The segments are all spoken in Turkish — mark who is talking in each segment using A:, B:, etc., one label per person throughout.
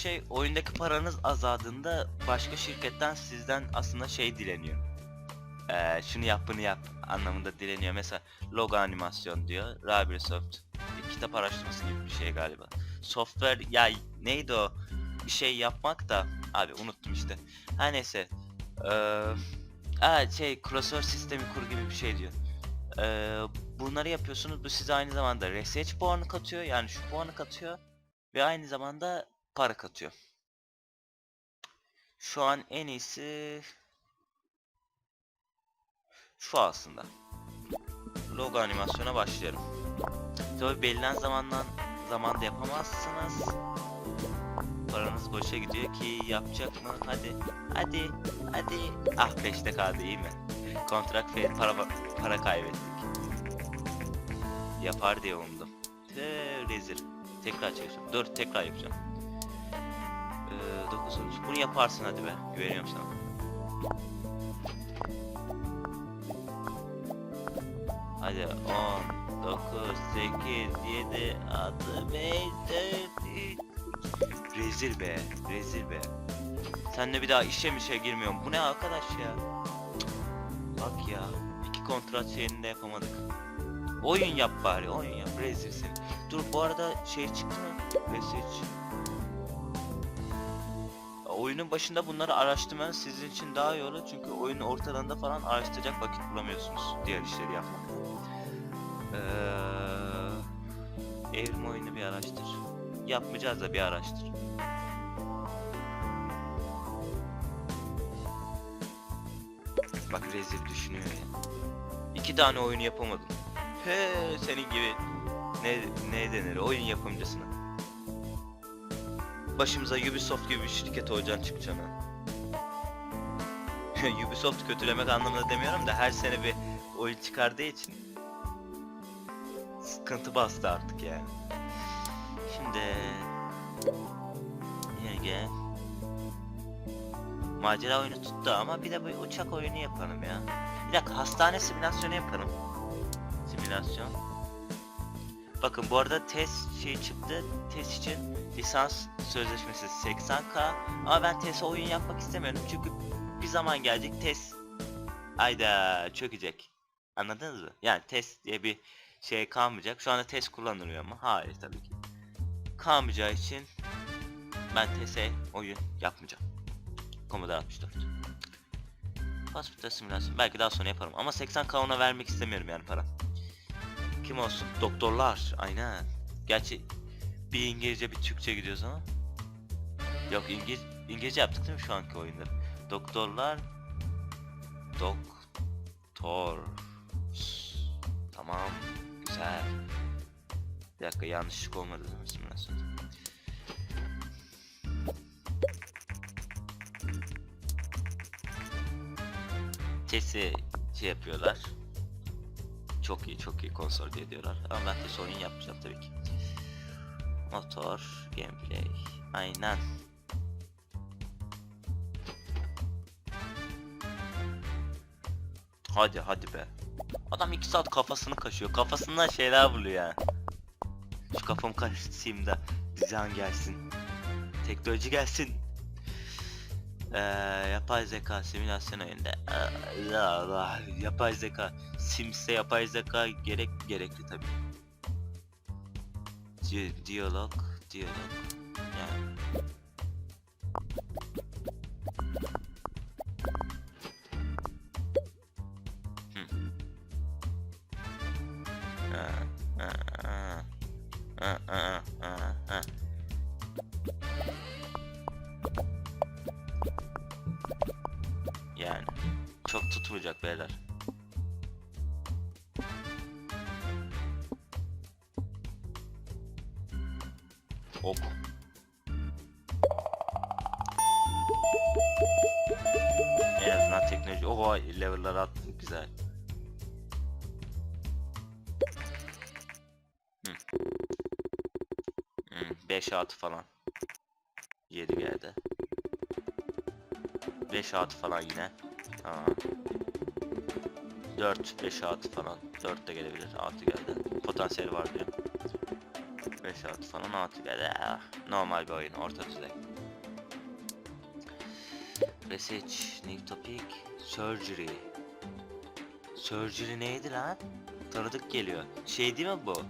A: şey oyundaki paranız azaldığında başka şirketten sizden aslında şey dileniyor. Ee, şunu yap bunu yap anlamında dileniyor. Mesela logo animasyon diyor. Rabisoft. Kitap araştırması gibi bir şey galiba. Software ya neydi o? Bir şey yapmak da abi unuttum işte. Her neyse. Ee, şey klasör sistemi kur gibi bir şey diyor. Ee, bunları yapıyorsunuz. Bu size aynı zamanda research puanı katıyor. Yani şu puanı katıyor. Ve aynı zamanda para katıyor. Şu an en iyisi şu aslında. Logo animasyona başlayalım. Tabi belirlen zamandan zamanda yapamazsınız. Paranız boşa gidiyor ki yapacak mı? Hadi. Hadi. Hadi. Ah 5'te kaldı iyi mi? Kontrak fail para para kaybettik. Yapar diye umdum. Tüh, rezil. Tekrar çalışacağım. Dur tekrar yapacağım. Ee, 9 13. Bunu yaparsın hadi be. Güveniyorum sana. Hadi 10 9 8 7 6 5 4 3 Rezil be. Rezil be. Senle bir daha işe mişe girmiyorum. Bu ne arkadaş ya? Bak ya. iki kontrat şeyini de yapamadık. Oyun yap bari. Oyun yap. Rezil seni. Dur bu arada şey çıktı mı? Message. Oyunun başında bunları araştırmanız sizin için daha iyi olur çünkü oyunun ortalarında falan araştıracak vakit bulamıyorsunuz diğer işleri yapmak. Ee, evrim oyunu bir araştır. Yapmayacağız da bir araştır. Bak rezil düşünüyor ya. İki tane oyun yapamadım. He senin gibi ne ne denir oyun yapımcısına. Başımıza Ubisoft gibi bir şirket olacaksın çıkacaksın ha. Ubisoft kötülemek anlamında demiyorum da her sene bir oyun çıkardığı için sıkıntı bastı artık yani. Şimdi gel. Macera oyunu tuttu ama bir de bu uçak oyunu yapalım ya. Bir dakika hastane simülasyonu yapalım. Simülasyon. Bakın bu arada test şey çıktı. Test için lisans sözleşmesi 80k ama ben test oyun yapmak istemiyorum çünkü bir zaman gelecek test ayda çökecek. Anladınız mı? Yani test diye bir şey kalmayacak. Şu anda test kullanılıyor mu? Hayır tabii ki. Kalmayacağı için ben TSE oyun yapmayacağım. Commodore 64. Hospital simülasyon belki daha sonra yaparım ama 80k ona vermek istemiyorum yani para. Kim olsun? Doktorlar. Aynen. Gerçi bir İngilizce bir Türkçe gidiyoruz ama. Yok İngiliz İngilizce yaptık değil mi şu anki oyunda? Doktorlar. Doktor. Tamam. Güzel. Bir dakika yanlışlık olmadı değil mi simülasyonda? Tesi şey yapıyorlar. Çok iyi çok iyi konsol diye diyorlar. Ama ben test oyun yapmayacağım tabii ki. Motor, gameplay. Aynen. Hadi hadi be. Adam 2 saat kafasını kaşıyor. Kafasından şeyler buluyor yani. Şu kafamı kaşıyım da dizayn gelsin. Teknoloji gelsin. Ee, yapay zeka simülasyon oyunda. Ee, yapay zeka. Sims'te yapay zeka gerek gerekli tabii. Di- diyalog, diyalog. Yani. Attım güzel. Hı. Hı, 5 6 falan. 7 geldi. 5 6 falan yine. Tamam. 4 5 6 falan. 4 de gelebilir. 6 geldi. Potansiyeli var diyor. 5-6 falan 6 geldi. Normal bir oyun, orta düzey. Research, new topic, surgery. Surgery neydi lan? Tanıdık geliyor. Şey değil mi bu?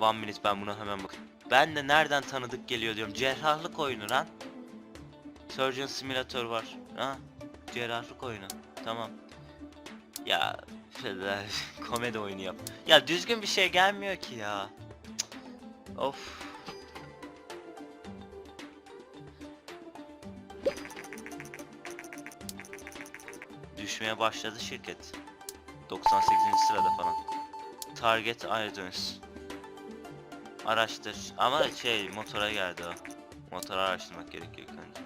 A: One minute ben buna hemen bak. Ben de nereden tanıdık geliyor diyorum. Cerrahlık oyunu lan. Surgeon Simulator var. Ha? Cerrahlık oyunu. Tamam. Ya komedi oyunu yap. Ya düzgün bir şey gelmiyor ki ya. Cık. Of. Düşmeye başladı şirket. 98. sırada falan. Target iTunes. Araştır. Ama şey motora geldi o. Motoru araştırmak gerekiyor önce.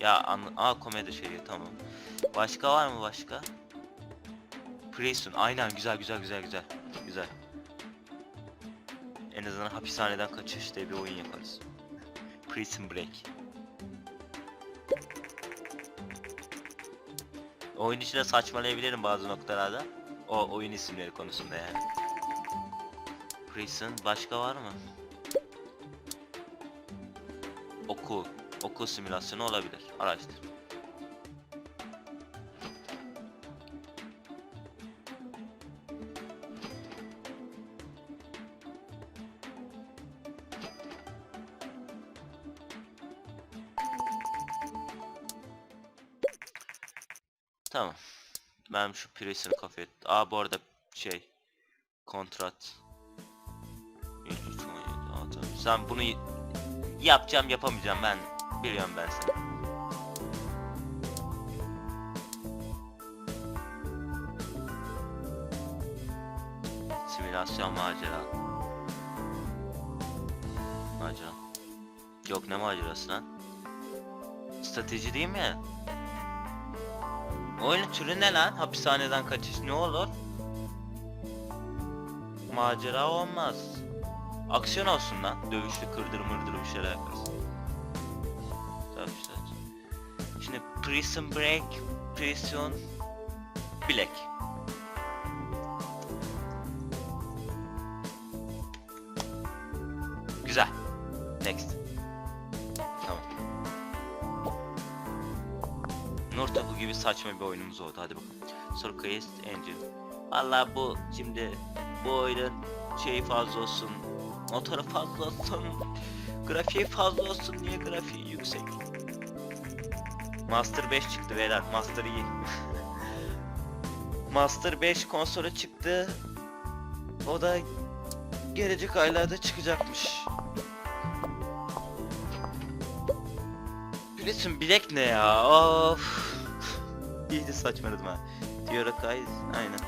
A: Ya an Aa komedi şeyi tamam. Başka var mı başka? Prison. Aynen güzel güzel güzel güzel. Güzel. En azından hapishaneden kaçış diye bir oyun yaparız. Prison Break. Oyun içinde saçmalayabilirim bazı noktalarda. O oyun isimleri konusunda yani. Prison. Başka var mı? Okul. Okul simülasyonu olabilir. Araştır. Tamam. Ben şu Prison kafeye... Aa bu arada şey... Kontrat. 23, 17, Aa, tamam. Sen bunu yapacağım yapamayacağım ben biliyorum ben seni. Simülasyon macera. Macera. Yok ne macerası lan? Strateji değil mi? Oyunun türü ne lan? Hapishaneden kaçış ne olur? Macera olmaz. Aksiyon olsun lan. Dövüşlü kırdır mırdır bir şeyler yaparız. Tabii işte. Şimdi Prison Break, Prison Black. Güzel. Next. Gibi saçma bir oyunumuz oldu. Hadi bakalım. Surquest Engine. Valla bu şimdi bu oyunun şeyi fazla olsun. Motoru fazla olsun. Grafiği fazla olsun. Niye grafiği yüksek? Master 5 çıktı beyler. Master iyi. Master 5 konsolu çıktı. O da gelecek aylarda çıkacakmış. Prison bilek ne ya? Of. İyice saçmaladım ha. Dioracais aynen.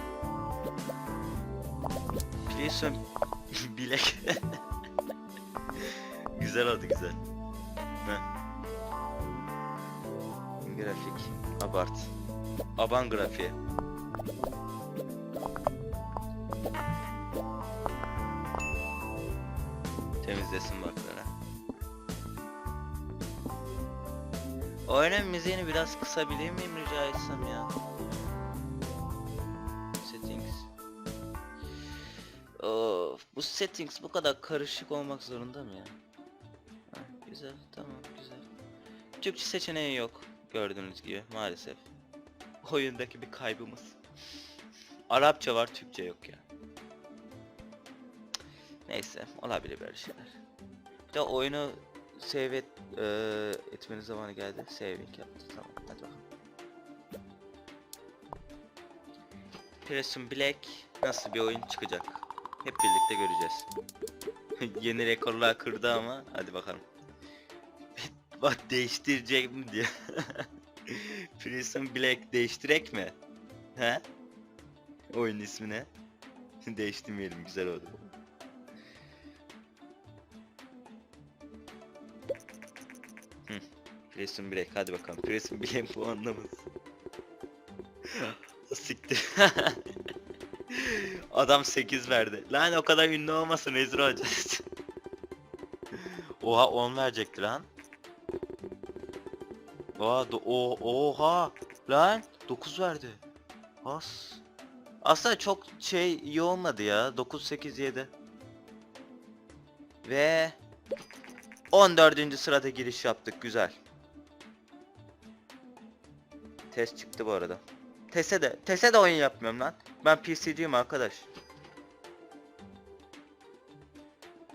A: Prison bilek. güzel oldu güzel. Ne? Grafik. Abart. Aban grafiği. Temizlesin baklara. Oyunun müziğini biraz kısabilir miyim rica etsem ya? Settings. Of, bu settings bu kadar karışık olmak zorunda mı ya? Ha, güzel, tamam, güzel. Türkçe seçeneği yok gördüğünüz gibi maalesef. Oyundaki bir kaybımız. Arapça var, Türkçe yok ya. Neyse, olabilir böyle şeyler. Bir de oyunu save et, eee, etmenin zamanı geldi. Saving yaptı, tamam, hadi bakalım. Prison Black nasıl bir oyun çıkacak? Hep birlikte göreceğiz. Yeni rekorlar kırdı ama hadi bakalım. Bak değiştirecek mi diye. Prison Black değiştirek mi? He? Oyun ismine. Değiştirmeyelim güzel oldu. Prison Break hadi bakalım. Prison Break bu anlamaz. Siktir. Adam 8 verdi. Lan o kadar ünlü olmasın Ezra Hoca. Oha 10 verecekti lan. Oha, do oha lan 9 verdi. Has. Aslında çok şey iyi olmadı ya. 9 8 7. Ve 14. sırada giriş yaptık. Güzel. Test çıktı bu arada. TES'e de TES'e de oyun yapmıyorum lan. Ben PC'ciyim arkadaş.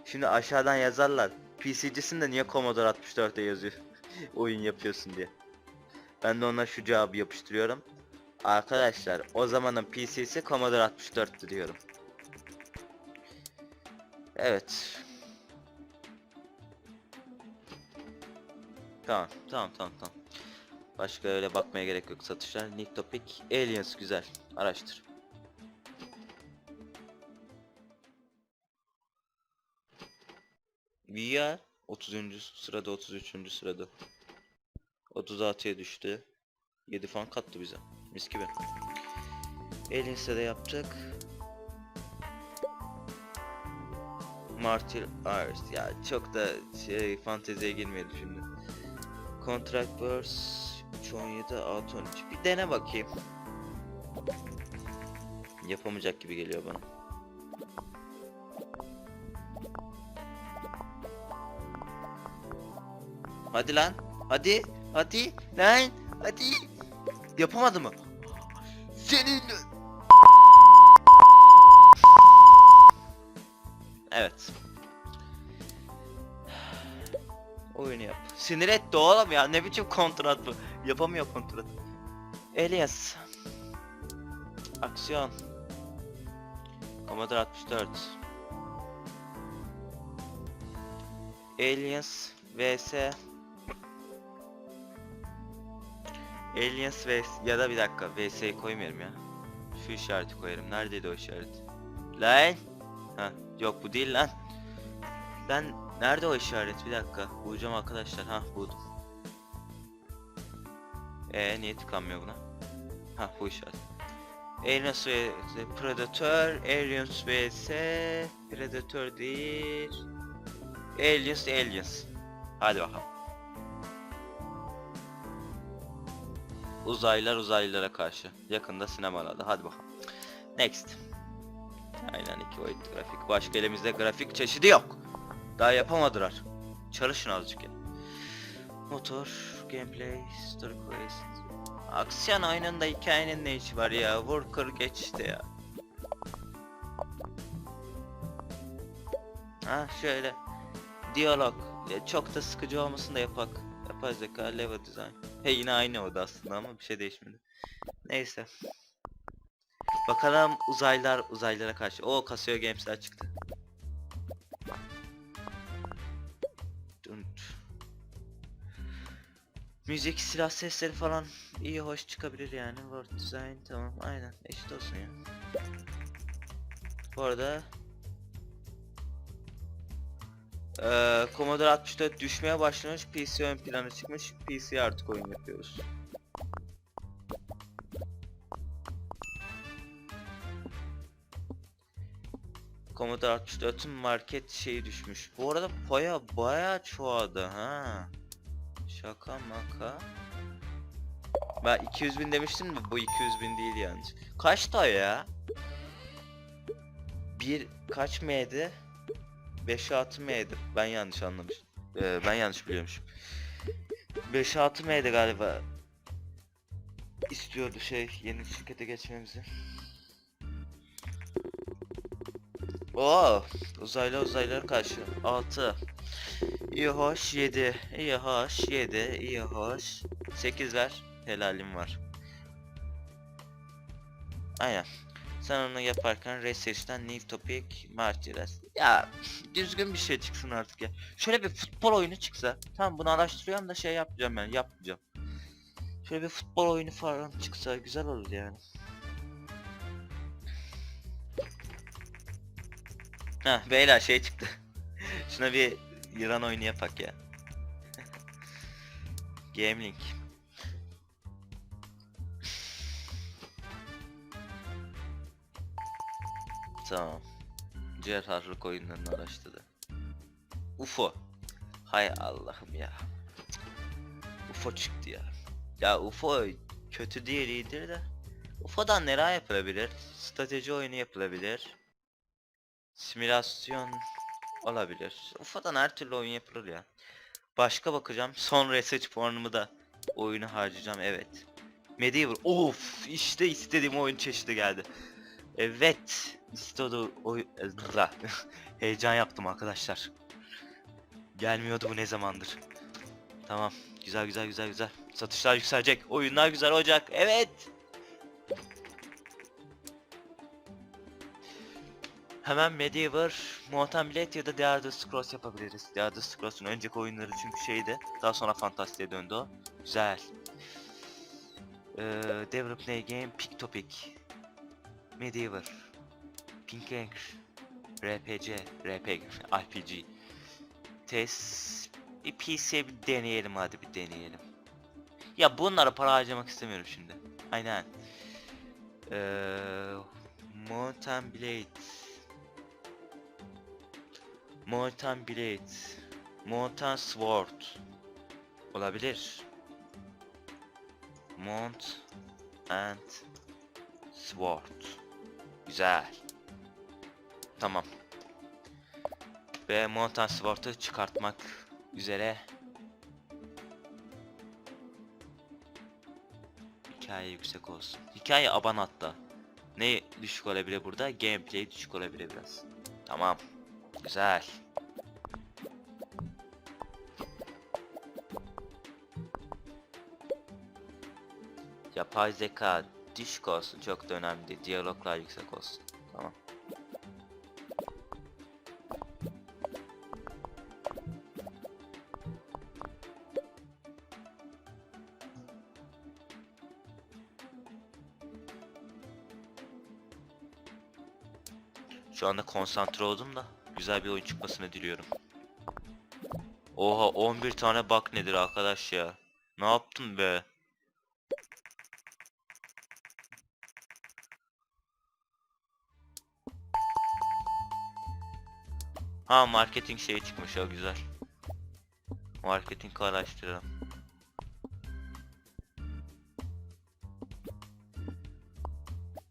A: Şimdi aşağıdan yazarlar. PC'cisin de niye Commodore 64'te yazıyor? oyun yapıyorsun diye. Ben de ona şu cevabı yapıştırıyorum. Arkadaşlar o zamanın PC'si Commodore 64'tü diyorum. Evet. Tamam, tamam, tamam, tamam. Başka öyle bakmaya gerek yok satışlar. Nick Topic, Aliens güzel. Araştır. VR 30. sırada 33. sırada. 36'ya düştü. 7 falan kattı bize. Mis gibi. Aliens'e de yaptık. Martyr Ars. Ya çok da şey fanteziye girmedi şimdi. Contract Burst 317 6 13. Bir dene bakayım. Yapamayacak gibi geliyor bana. Hadi lan. Hadi. Hadi. Lan. Hadi. Yapamadı mı? Senin... Evet. Oyunu yap. Sinir etti oğlum ya. Ne biçim kontrat bu? Yapamıyor kontrat. Elias. Aksiyon. Commodore 64. Aliens vs Aliens vs ya da bir dakika vs'yi koymuyorum ya. Şu işareti koyarım. Neredeydi o işaret? Lan! Ha yok bu değil lan. Ben nerede o işaret? Bir dakika. Bulacağım arkadaşlar. Ha buldum. Ee niye tıkanmıyor buna? Ha bu işaret. Aliens vs Predator, Aliens vs Predator değil. Aliens Aliens. Hadi bakalım. Uzaylılar uzaylılara karşı. Yakında sinemalarda. Hadi bakalım. Next. Aynen iki boyutlu grafik. Başka elimizde grafik çeşidi yok. Daha yapamadılar. Çalışın azıcık ya. Motor, gameplay, story quest. Aksiyon oyununda hikayenin ne işi var ya? Vur kır geç işte ya. Ha şöyle. Diyalog. Ya çok da sıkıcı olmasın da yapak. Yapay zeka, level design. He yine aynı o da aslında ama bir şey değişmedi. Neyse. Bakalım uzaylılar uzaylılara karşı. O Casio Games'ler çıktı. Müzik, silah sesleri falan iyi hoş çıkabilir yani. World design tamam aynen eşit olsun ya. Bu arada eee Commodore 64 düşmeye başlamış, PC ön plana çıkmış, PC artık oyun yapıyoruz. Commodore 64'ün market şeyi düşmüş. Bu arada paya bayağı çoğaldı ha. Şaka maka. Ben 200 bin demiştim de bu 200 bin değil yalnız. Kaçta ya? Bir kaç M'ydi? 5-6 M'ydi. Ben yanlış anlamışım. Ee, ben yanlış biliyormuşum. 5-6 M'ydi galiba. İstiyordu şey yeni şirkete geçmemizi. Oo, uzaylı uzaylılara karşı 6 İyi hoş 7 İyi hoş 7 İyi hoş. 8 ver. Helalim var. Aynen. Sen onu yaparken Research'ten New Topic Martyrs Ya düzgün bir şey çıksın artık ya. Şöyle bir futbol oyunu çıksa. Tamam bunu araştırıyorum da şey yapacağım yani yapmayacağım. Şöyle bir futbol oyunu falan çıksa güzel olur yani. Ha beyler şey çıktı. Şuna bir yılan oyunu yapak ya. Gamelink. Tamam. Cerrahlık oyunlarını araştırdı. UFO. Hay Allah'ım ya. UFO çıktı ya. Ya UFO kötü değil iyidir de. UFO'dan neler yapılabilir? Strateji oyunu yapılabilir. Simülasyon olabilir. UFO'dan her türlü oyun yapılır ya. Başka bakacağım. Son research puanımı da oyunu harcayacağım. Evet. Medieval. Of işte istediğim oyun çeşidi geldi. Evet. İstediğim oyun... Heyecan yaptım arkadaşlar. Gelmiyordu bu ne zamandır. Tamam. Güzel güzel güzel güzel. Satışlar yükselecek. Oyunlar güzel olacak. Evet. Hemen Medieval, Mountain Blade ya da The Elder Scrolls yapabiliriz. The Elder Scrolls'un önceki oyunları çünkü şeydi. Daha sonra Fantasya'ya döndü o. Güzel. Ee, Develop New Game, Pick Topic. Medieval. Pink Ink. RPG. RPG. RPG. Test. Bir PC'ye bir deneyelim hadi bir deneyelim. Ya bunlara para harcamak istemiyorum şimdi. Aynen. Ee, Mountain Blade. Mountain Blade. Mountain Sword. Olabilir. Mount and Sword. Güzel. Tamam. Ve Mountain Sword'u çıkartmak üzere. Hikaye yüksek olsun. Hikaye aban hatta. Ne düşük olabilir burada? Gameplay düşük olabilir biraz. Tamam. Güzel. Yapay zeka düşük olsun çok da önemli değil. Diyaloglar yüksek olsun. Tamam. Şu anda konsantre oldum da güzel bir oyun çıkmasını diliyorum. Oha 11 tane bug nedir arkadaş ya? Ne yaptın be? Ha marketing şeyi çıkmış o güzel. Marketing araştıralım.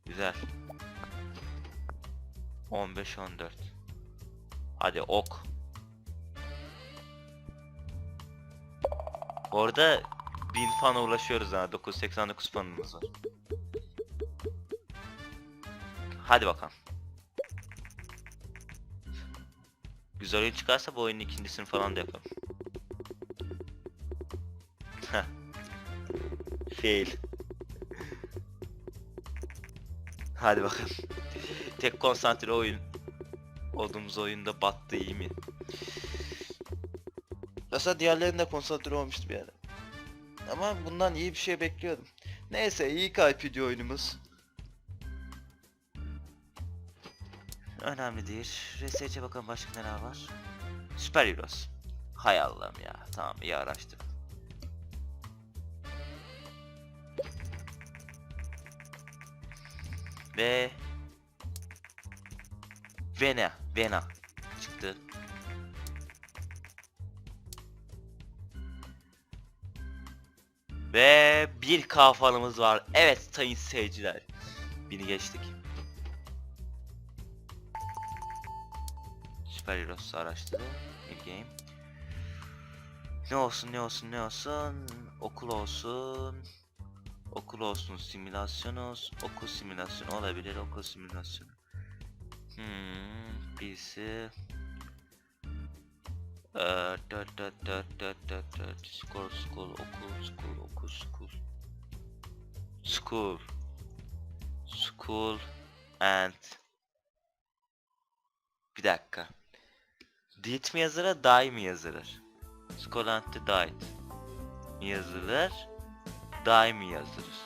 A: Güzel. 15 14. Hadi ok. Orada 1000 fana ulaşıyoruz ha. 989 fanımız var. Hadi bakalım. Güzel oyun çıkarsa bu oyunun ikincisini falan da yapalım. Fail. Hadi bakalım. Tek konsantre oyun olduğumuz oyunda battı iyi mi? Aslında diğerlerinde konsantre olmuştu bir ara. Ama bundan iyi bir şey bekliyordum. Neyse iyi IPD oyunumuz. Önemli değil. RSC'ye bakalım başka neler var. Süper Heroes. Hay Allah'ım ya. Tamam iyi araştırdım. Ve Vena, Vena çıktı. Ve bir kafanımız var. Evet sayın seyirciler. Bini geçtik. Süper Heroes araştırdı. New game. Ne olsun ne olsun ne olsun. Okul olsun. Okul olsun simülasyon olsun. Okul simülasyonu olabilir okul simülasyonu. Hmm, birisi Eee, dört dört dört dört dört dört school school okul school okul school. School. School and bir dakika. Dit mi yazılır, die mi yazılır? School and died mi yazılır, die mi yazılır?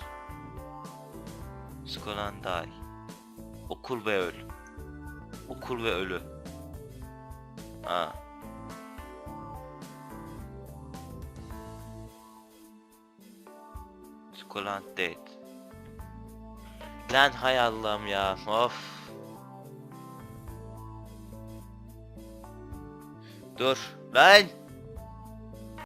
A: School and die. Okul ve öl Okul ve ölü. Ha. And dead. Lan hay Allah'ım ya of. Dur lan